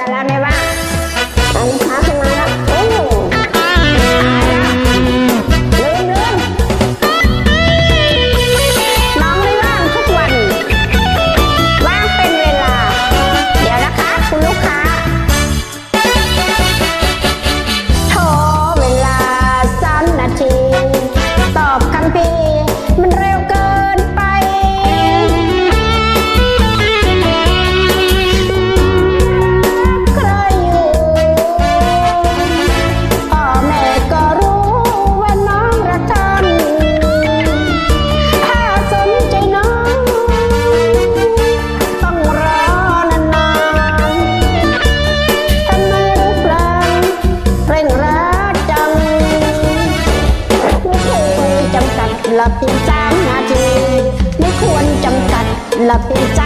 กันแล้วในว่าอันพา ศิเปินสจ้างนาทีไม่ควรจำกัดศิเปินสร้า